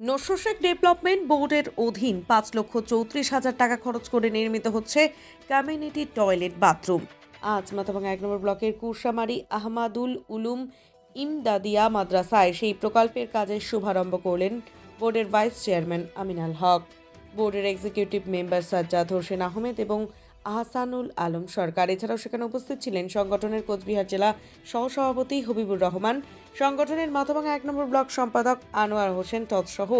নস্যশেখ development বোর্ডের অধীন পাঁচ লক্ষ চৌত্রিশ হাজার টাকা খরচ করে নির্মিত হচ্ছে কমিউনিটি টয়লেট বাথরুম। আজ মাথাভাঙা এক নম্বর ব্লকের কুরসামারি আহমাদুল উলুম ইমদাদিয়া মাদ্রাসায় সেই প্রকল্পের কাজের শুভারম্ভ করলেন বোর্ডের ভাইস চেয়ারম্যান আমিনাল হক। বোর্ডের এক্সিকিউটিভ মেম্বার সাজ্জাদ হোসেন আহমেদ এবং আহসানুল আলম সরকার। এছাড়াও সেখানে উপস্থিত ছিলেন সংগঠনের কোচবিহার জেলা সহসভাপতি হবিবুর রহমান, সংগঠনের মাথাভাঙা এক নম্বর ব্লক সম্পাদক আনোয়ার হোসেন তৎসহ,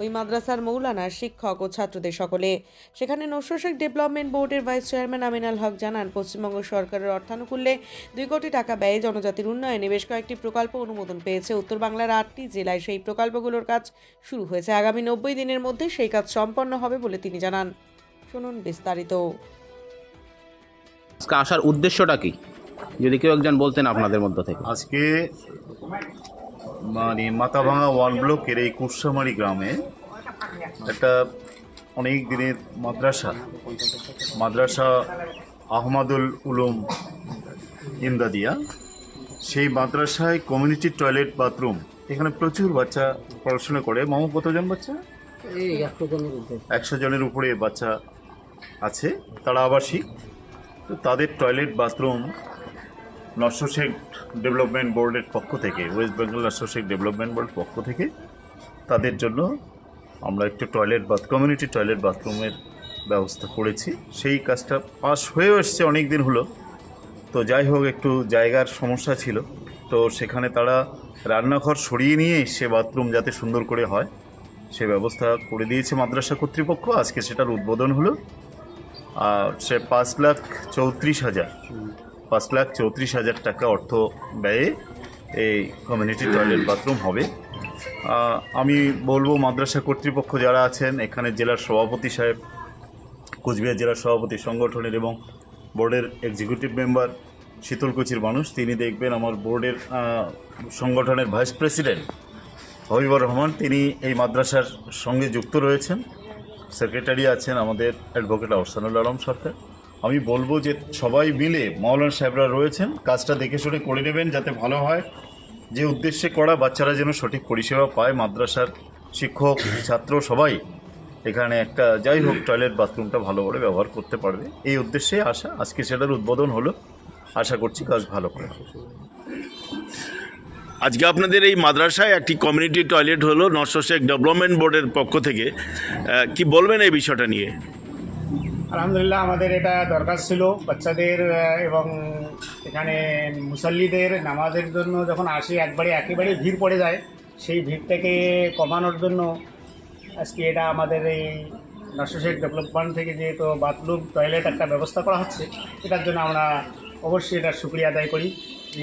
ওই মাদ্রাসার মৌলানা, শিক্ষক ও ছাত্রদের সকলে। সেখানে নস্যশেখ ডেভেলপমেন্ট বোর্ডের ভাইস চেয়ারম্যান আমিনাল হক জানান, পশ্চিমবঙ্গ সরকারের অর্থানুকূল্যে দুই কোটি টাকা ব্যয়ে জনজাতির উন্নয়নে বেশ কয়েকটি প্রকল্প অনুমোদন পেয়েছে। উত্তর বাংলার আটটি জেলায় সেই প্রকল্পগুলোর কাজ শুরু হয়েছে। আগামী নব্বই দিনের মধ্যে সেই কাজ সম্পন্ন হবে বলে তিনি জানান। শুনুন বিস্তারিত। আজকে আসার উদ্দেশ্যটা কি? যদি কেউ একজন বলতেন আপনাদের মধ্য থেকে। আজকে মানে মাথাভাঙা ওয়ান ব্লকের এই কুরসামারি গ্রামে একটা অনেক দিনের মাদ্রাসা মাদ্রাসা আহমাদুল উলুম ইমদাদিয়া সেই মাদ্রাসায় কমিউনিটি টয়লেট বাথরুম এখানে প্রচুর বাচ্চা পড়াশোনা করে। মামু কতজন বাচ্চা? একশো জনের উপরে বাচ্চা আছে তারা আবাসিক। তো তাদের টয়লেট, বাথরুম নশোশেখ ডেভেলপমেন্ট বোর্ডের পক্ষ থেকে, West Bengal Nashya Sheikh development board পক্ষ থেকে তাদের জন্য আমরা একটু টয়লেট বাথ কমিউনিটি টয়লেট বাথরুমের ব্যবস্থা করেছি। সেই কাজটা পাস হয়েও এসছে অনেক দিন হলো। তো যাই হোক, একটু জায়গার সমস্যা ছিল। তো সেখানে তারা রান্নাঘর সরিয়ে নিয়ে সে বাথরুম যাতে সুন্দর করে হয়, সে ব্যবস্থা করে দিয়েছে মাদ্রাসা কর্তৃপক্ষ। আজকে সেটার উদ্বোধন হলো। সে পাঁচ লাখ চৌত্রিশ হাজার। পাঁচ লাখ চৌত্রিশ হাজার টাকা অর্থ ব্যয়ে এই কমিউনিটি টয়লেট বাথরুম হবে। আমি বলব মাদ্রাসা কর্তৃপক্ষ যারা আছেন, এখানে জেলার সভাপতি সাহেব, কোচবিহার জেলার সভাপতি সংগঠনের এবং বোর্ডের এক্সিকিউটিভ মেম্বার শীতলকুচির মানুষ, তিনি দেখবেন আমার বোর্ডের সংগঠনের ভাইস প্রেসিডেন্ট হবিবর রহমান, তিনি এই মাদ্রাসার সঙ্গে যুক্ত রয়েছেন। সেক্রেটারি আছেন আমাদের অ্যাডভোকেট আহসানুল আলম সরকার। আমি বলব যে সবাই মিলে মৌলানা সাহেবরা রয়েছেন, কাজটা দেখে শুনে করে নেবেন যাতে ভালো হয়। যে উদ্দেশ্যে করা, বাচ্চারা যেন সঠিক পরিষেবা পায়, মাদ্রাসার শিক্ষক, ছাত্র সবাই এখানে একটা যাই হোক টয়লেট, বাথরুমটা ভালো করে ব্যবহার করতে পারবে। এই উদ্দেশ্যে আসা, আজকে সেটার উদ্বোধন হলো। আশা করছি কাজ ভালো করে। আজকে আপনাদের এই মাদ্রাসায় একটি কমিউনিটি টয়লেট হলো নর্সশেখ ডেভেলপমেন্ট বোর্ডের পক্ষ থেকে। কি বলবেন এই বিষয়টা নিয়ে? আলহামদুলিল্লাহ, আমাদের এটা দরকার ছিল বাচ্চাদের এবং এখানে মুসল্লিদের নামাজের জন্য যখন আসি, একবারে একেবারে ভিড় পড়ে যায়, সেই ভিড়টাকে কমানোর জন্য আজকে এটা আমাদের এই নশোশেখ ডেভেলপমেন্ট থেকে যেহেতু বাথরুম টয়লেট একটা ব্যবস্থা করা হচ্ছে, এটার জন্য আমরা অবশ্যই এটার সুক্রিয়া আদায় করি।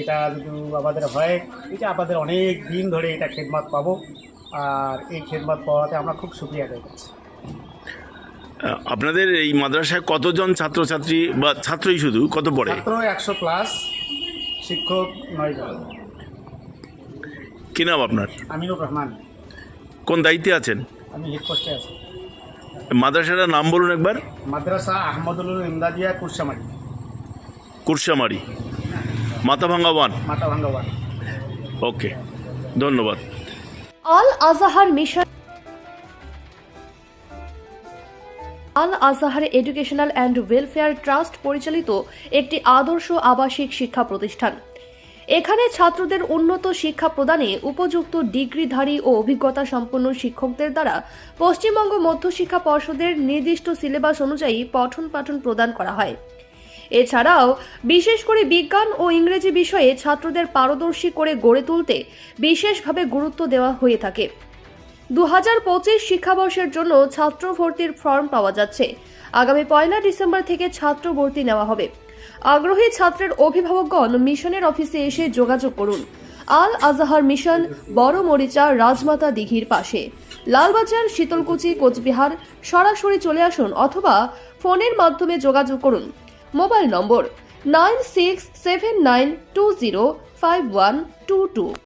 এটা যদি আমাদের হয় এটা আমাদের অনেক দিন ধরে এটা খেদমত পাবো। আর এই খেদমত পাওয়াতে আমরা খুব সুক্রিয়া আদায় করছি। আপনাদের এই মাদ্রাসায় কতজন ছাত্রছাত্রী বা ছাত্রই শুধু? কত পড়ে? ছাত্র একশো প্লাস শিক্ষক নয় জন। কি নাম আপনার? আমিনুর রহমান। কোন দায়িত্বে আছেন? আমি হেডপোস্টে আছি। মাদ্রাসাটার নাম বলুন একবার। মাদ্রাসা আহমদুল ইমদাদিয়া কুরসামারি কুরসামারি মাথাভাঙ্গা ওয়ান। মাতা ভাঙ্গাবান ওকে ধন্যবাদ। Al Azhar mission Al Azhar educational and welfare trust পরিচালিত একটি আদর্শ আবাসিক শিক্ষা প্রতিষ্ঠান। এখানে ছাত্রদের উন্নত শিক্ষা প্রদানে উপযুক্ত ডিগ্রিধারী ও অভিজ্ঞতা সম্পন্ন শিক্ষকদের দ্বারা পশ্চিমবঙ্গ মধ্যশিক্ষা পর্ষদের নির্দিষ্ট সিলেবাস অনুযায়ী পঠন পাঠন প্রদান করা হয়। এছাড়াও, বিশেষ করে বিজ্ঞান ও ইংরেজি বিষয়ে ছাত্রদের পারদর্শী করে গড়ে তুলতে বিশেষভাবে গুরুত্ব দেওয়া হয়ে থাকে। দু হাজার পঁচিশ শিক্ষাবর্ষের জন্য ছাত্র ভর্তির ফর্ম পাওয়া যাচ্ছে। আগামী পয়লা ডিসেম্বর থেকে ছাত্র ভর্তি নেওয়া হবে। আগ্রহী ছাত্রের অভিভাবকগণ মিশনের অফিসে এসে যোগাযোগ করুন। আল আজাহার মিশন, বড় মরিচা, রাজমাতা দিঘির পাশে। লালবাজার, শীতলকুচি, কোচবিহার সরাসরি চলে আসুন অথবা ফোনের মাধ্যমে যোগাযোগ করুন। Mobile number nine six seven nine two zero five one two two.